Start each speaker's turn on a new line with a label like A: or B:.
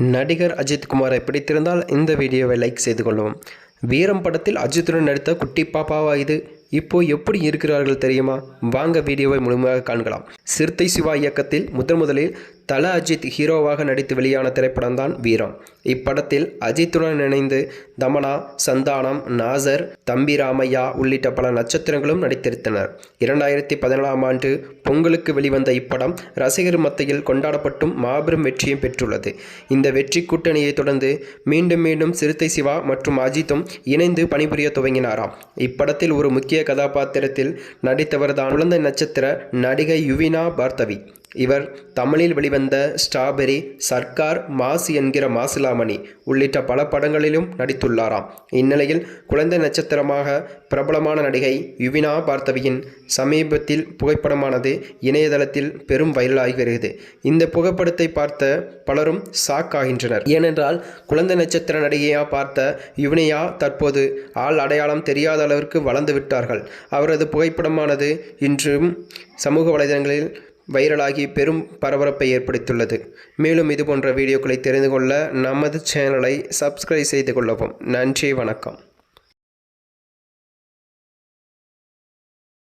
A: நடிகர் அஜித் குமாரை பிடித்திருந்தால் இந்த வீடியோவை லைக் செய்து கொள்ளவும். வீரம் படத்தில் அஜித்துடன் நடித்த குட்டி பாப்பாவா இது? இப்போ எப்படி இருக்கிறார்கள் தெரியுமா? வாங்க வீடியோவை முழுமையாக காண்கலாம். சிறுத்தை சிவா இயக்கத்தில் முதன் முதலில் தல அஜித் ஹீரோவாக நடித்து வெளியான திரைப்படம் தான் வீரம். இப்படத்தில் அஜித்துடன் இணைந்து தமனா சந்தானம் நாசர் தம்பி ராமையா உள்ளிட்ட பல நட்சத்திரங்களும் நடித்திருந்தனர் இரண்டாயிரத்தி பதினேழாம் ஆண்டு பொங்கலுக்கு வெளிவந்த இப்படம் ரசிகர் மத்தியில் கொண்டாடப்பட்டும் மாபெரும் வெற்றியும் பெற்றுள்ளது. இந்த வெற்றி கூட்டணியை தொடர்ந்து மீண்டும் மீண்டும் சிறுத்தை சிவா மற்றும் அஜித்தும் இணைந்து பணிபுரிய துவங்கினாராம். இப்படத்தில் ஒரு முக்கிய கதாபாத்திரத்தில் நடித்தவர் தான் குழந்தை நட்சத்திர நடிகை யுவினா பார்த்தவி இவர் தமிழில் வெளிவந்த ஸ்ட்ராபெரி சர்க்கார் மாசு என்கிற மாசிலாமணி உள்ளிட்ட பல படங்களிலும் நடித்துள்ளாராம். இந்நிலையில் குழந்தை நட்சத்திரமாக பிரபலமான நடிகை யுவினா பார்த்தவியின் சமீபத்தில் புகைப்படமானது இணையதளத்தில் பெரும் வைரலாகி வருகிறது. இந்த புகைப்படத்தை பார்த்த பலரும் ஷாக் ஆகின்றனர். ஏனென்றால் குழந்தை நட்சத்திர நடிகையாக பார்த்த யுவினியா தற்போது ஆள் அடையாளம் தெரியாத அளவிற்கு வளர்ந்து விட்டார்கள். அவரது புகைப்படமானது இன்றும் சமூக வலைதளங்களில் வைரலாகி பெரும் பரபரப்பை ஏற்படுத்தியுள்ளது. மேலும் இது போன்ற வீடியோக்களை தெரிந்து கொள்ள நமது சேனலை சப்ஸ்கிரைப் செய்து கொள்ளவும். நன்றி வணக்கம்.